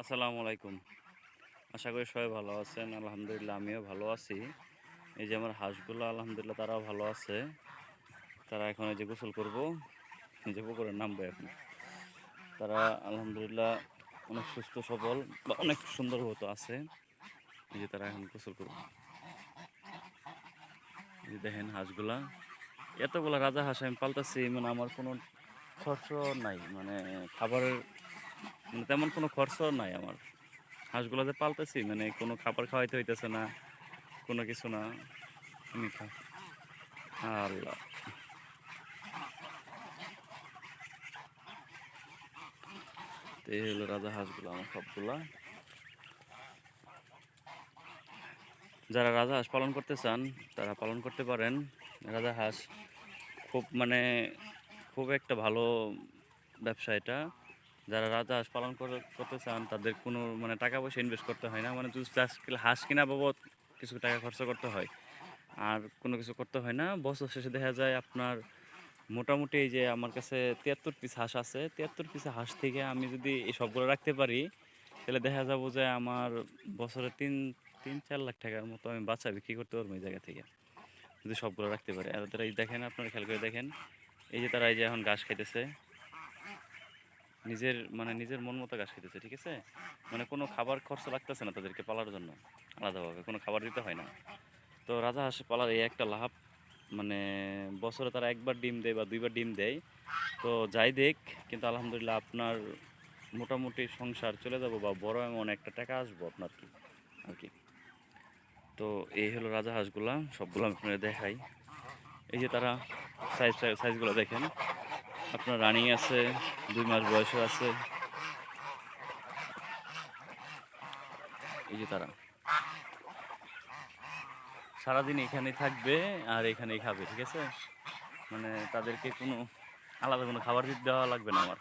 আসসালামু আলাইকুম। আশা করি সবাই ভালো আছেন। আলহামদুলিল্লাহ, আমিও ভালো আছি। এই যে আমার হাঁসগুলো, আলহামদুলিল্লাহ তারাও ভালো আছে। তারা এখন যে গোসল করব। এই যে পুকুরে নামবে এখন। তারা আলহামদুলিল্লাহ অনেক সুস্থ, সবল বা অনেক সুন্দর মতো আছে। এই যে তারা এখন গোসল করব। দেখেন হাঁসগুলা। এতগুলা রাজা হাঁস আমি পাল্টাছি মানে আমার কোনো খরচ নাই। মানে খাবারের মানে তেমন কোনো খরচ নাই আমার। হাঁসগুলো যে পালতেছি মানে কোনো খাবার খাওয়াইতে হইতেছে না, কোনো কিছু না খা আল্লাহ। এই হলো রাজা হাঁসগুলো, আমার সবগুলা। যারা রাজা হাঁস পালন করতে চান, তারা পালন করতে পারেন। রাজা হাঁস খুব মানে খুব একটা ভালো ব্যবসা এটা। যারা রাজা হাঁস পালন করতে চান, তাদের কোনো মানে টাকা পয়সা ইনভেস্ট করতে হয় না। মানে হাঁস কিনা বাবদ কিছু টাকা খরচ করতে হয়, আর কোনো কিছু করতে হয় না, বছর শেষে দেখা যায় আপনার মোটামুটি এই যে আমার কাছে তিয়াত্তর পিস হাঁস আছে, তিয়াত্তর পিস হাঁস থেকে আমি যদি এই সবগুলো রাখতে পারি, তাহলে দেখা যাব যে আমার বছরে তিন তিন, চার লাখ টাকার মতো আমি বাচ্চা বিক্রি করতে পারব এই জায়গা থেকে, যদি সবগুলো রাখতে পারি। আর তারা এই দেখেন, আপনারা খেয়াল করে দেখেন, এই যে তারা এই যে এখন ঘাস খাইতেছে নিজের মানে নিজের মন মতো ঘাস খেতেছে ঠিক আছে? মানে কোনো খাবার খরচ লাগতেছে না তাদেরকে পালার জন্য, আলাদাভাবে। কোনো খাবার দিতে হয় না। তো রাজা হাঁস পালার এই একটা লাভ মানে বছরে তারা একবার ডিম দেয় বা দুইবার ডিম দেয়। তো যাই দেখ, কিন্তু আলহামদুলিল্লাহ আপনার মোটামুটি সংসার চলে যাব বা বড় এমন একটা টাকা আসব আপনার কি, আর কি। তো এই হলো রাজা হাঁসগুলা, সবগুলো আমি দেখাই। এই যে তারা সাইজ সাইজগুলো দেখেন। আপনার রানিং আছে, দুই মাস বয়সও আছে। এই যে তারা। সারাদিন এখানে থাকবে আর এখানেই খাবে, ঠিক আছে? মানে তাদেরকে কোনো আলাদা কোনো খাবার দিতে দেওয়া লাগবে না আমার।